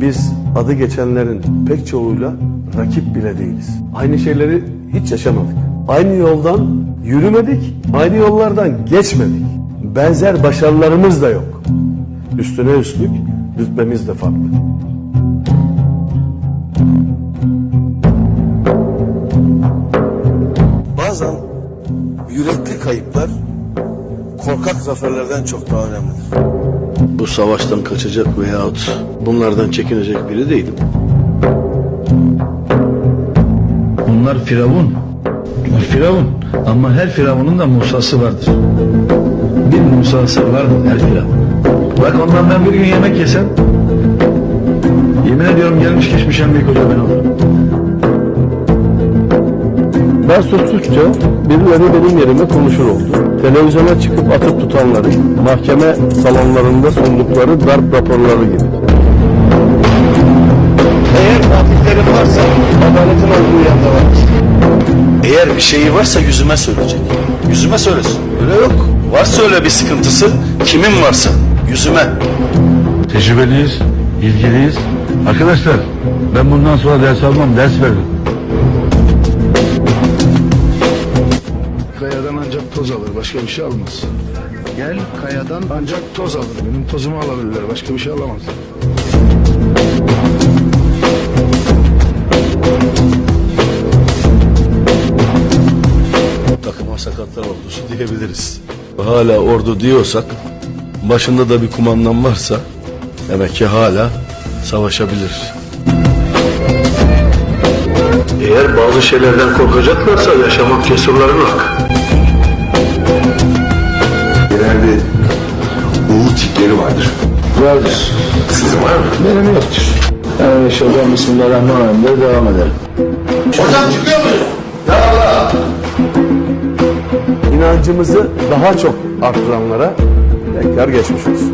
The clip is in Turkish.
Biz adı geçenlerin pek çoğuyla rakip bile değiliz. Aynı şeyleri hiç yaşamadık. Aynı yoldan yürümedik, aynı yollardan geçmedik. Benzer başarılarımız da yok. Üstüne üstlük rütbemiz de farklı. Bazen yürekli kayıplar korkak zaferlerden çok daha önemlidir. Bu savaştan kaçacak veyahut bunlardan çekinecek biri değilim. Bunlar firavun. Bunlar firavun. Ama her firavunun da Musa'sı vardır. Bir Musa'sı vardır her firavun. Bak ondan ben bir gün yemek yesem yemin ediyorum gelmiş geçmiş en büyük hoca ben olurum. Ben sustukça birileri benim yerime konuşur oldu. Televizyona çıkıp atıp tutanları, mahkeme salonlarında sundukları darp raporları gibi. Eğer katillerin varsa adaletin olduğu yerde vardır. Eğer bir şeyi varsa yüzüme söyleyecek. Yüzüme söylesin. Öyle yok. Varsa öyle bir sıkıntısı kimin varsa yüzüme. Tecrübeliyiz, ilgiliyiz. Arkadaşlar ben bundan sonra ders almam, ders veririm. Kayadan ancak toz alır, başka bir şey almaz. Gel kayadan ancak toz alır. Benim tozumu alabilirler, başka bir şey alamaz. Takıma sakatlar ordusu diyebiliriz. Hala ordu diyorsak başında da bir kumandan varsa demek ki hala savaşabilir. Eğer bazı şeylerden korkacaklarsa yaşamak cesurların hakkı. Genelde uğur tipleri vardır. Vardır. Sizin var mı? Benim yoktur. Ben yaşayacağım Bismillahirrahmanirrahim diye devam ederim. İnancımızı daha çok arttıranlara tekrar geçmiş olsun.